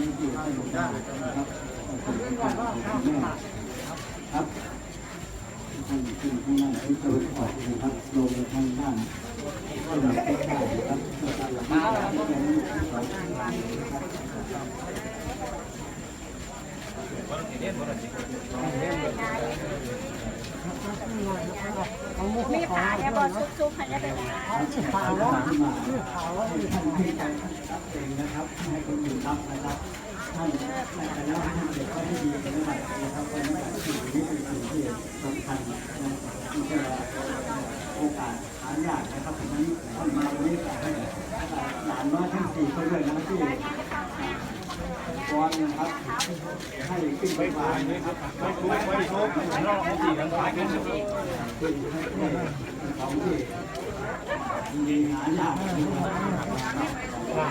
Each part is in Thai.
นี้ที่ท่านได้นะครับขอบคุณครับครับท่านขึ้นข้างหน้าที่จะขอบคุณครับลงทางด้านก็ได้ได้ครับมีผาเนี่ยบอซุกๆให้ได้เป็นผาข่าวแล้วข่าวแล้วท่านให้การรับเองนะครับให้คนอื่นรับนะครับท่าน ในฐานะท่านเด็กก็ให้ดีกันนะครับนะครับวันนี้สิ่งนี้เป็นสิ่งที่สำคัญนะที่จะโอกาสหายากนะครับผมนี้ท่านมาวันนี้ก็ให้หลานน้อยทั้งสี่คนด้วยนะที่วอนนะครับให้ขึ้นไปวางนะครับไม่ทุกข์ไม่ทุกข์ไม่รอดไม่ดีกันไปกันเป็นของที่มีหายากนะครับ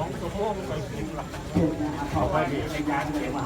ยาเลยไปดิยาเยอะขอไปดีในการเก็บมา